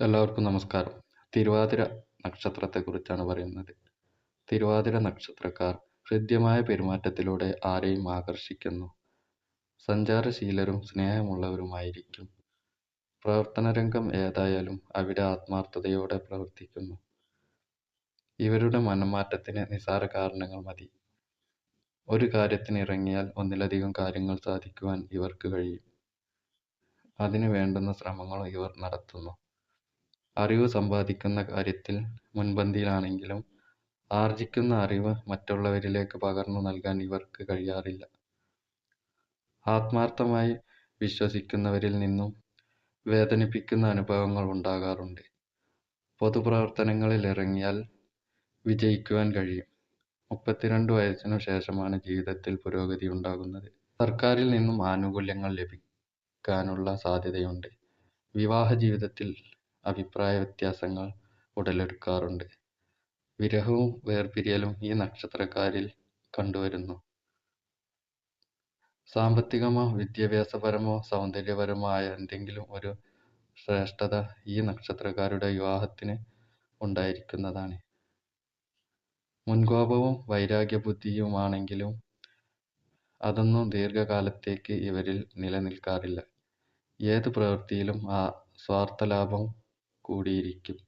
എല്ലാവർക്കും നമസ്കാരം. തിരുവാതിര നക്ഷത്രത്തെക്കുറിച്ചാണ് പറയുന്നത്. തിരുവാതിര നക്ഷത്രക്കാർ ഹൃദ്യമായ പെരുമാറ്റത്തിലൂടെ ആരെയും ആകർഷിക്കുന്നു. സഞ്ചാരശീലരും സ്നേഹമുള്ളവരുമായിരിക്കും. പ്രവർത്തനരംഗം ഏതായാലും അവിടെ ആത്മാർത്ഥതയോടെ പ്രവർത്തിക്കുന്നു. ഇവരുടെ മനംമാറ്റത്തിന് നിസാര കാരണങ്ങൾ മതി. ഒരു കാര്യത്തിന് ഇറങ്ങിയാൽ ഒന്നിലധികം കാര്യങ്ങൾ സാധിക്കുവാൻ ഇവർക്ക് കഴിയും. അതിന് വേണ്ടുന്ന ശ്രമങ്ങളും ഇവർ നടത്തുന്നു. അറിവ് സമ്പാദിക്കുന്ന കാര്യത്തിൽ മുൻപന്തിയിലാണെങ്കിലും ആർജിക്കുന്ന അറിവ് മറ്റുള്ളവരിലേക്ക് പകർന്നു നൽകാൻ ഇവർക്ക് കഴിയാറില്ല. ആത്മാർത്ഥമായി വിശ്വസിക്കുന്നവരിൽ നിന്നും വേദനിപ്പിക്കുന്ന അനുഭവങ്ങൾ ഉണ്ടാകാറുണ്ട്. പൊതുപ്രവർത്തനങ്ങളിൽ ഇറങ്ങിയാൽ വിജയിക്കുവാൻ കഴിയും. മുപ്പത്തിരണ്ട് വയസ്സിനു ശേഷമാണ് ജീവിതത്തിൽ പുരോഗതി ഉണ്ടാകുന്നത്. സർക്കാരിൽ നിന്നും ആനുകൂല്യങ്ങൾ ലഭിക്കാനുള്ള സാധ്യതയുണ്ട്. വിവാഹ ജീവിതത്തിൽ അഭിപ്രായ വ്യത്യാസങ്ങൾ ഉടലെടുക്കാറുണ്ട്. വിരഹവും വേർപിരിയലും ഈ നക്ഷത്രക്കാരിൽ കണ്ടുവരുന്നു. സാമ്പത്തികമോ വിദ്യാഭ്യാസപരമോ സൗന്ദര്യപരമോ ആയ എന്തെങ്കിലും ഒരു ശ്രേഷ്ഠത ഈ നക്ഷത്രക്കാരുടെ വിവാഹത്തിന് ഉണ്ടായിരിക്കുന്നതാണ്. മുൻകോപവും വൈരാഗ്യബുദ്ധിയുമാണെങ്കിലും അതൊന്നും ദീർഘകാലത്തേക്ക് ഇവരിൽ നിലനിൽക്കാറില്ല. ഏത് പ്രവൃത്തിയിലും ആ സ്വാർത്ഥലാഭം കൂടിയിരിക്കും.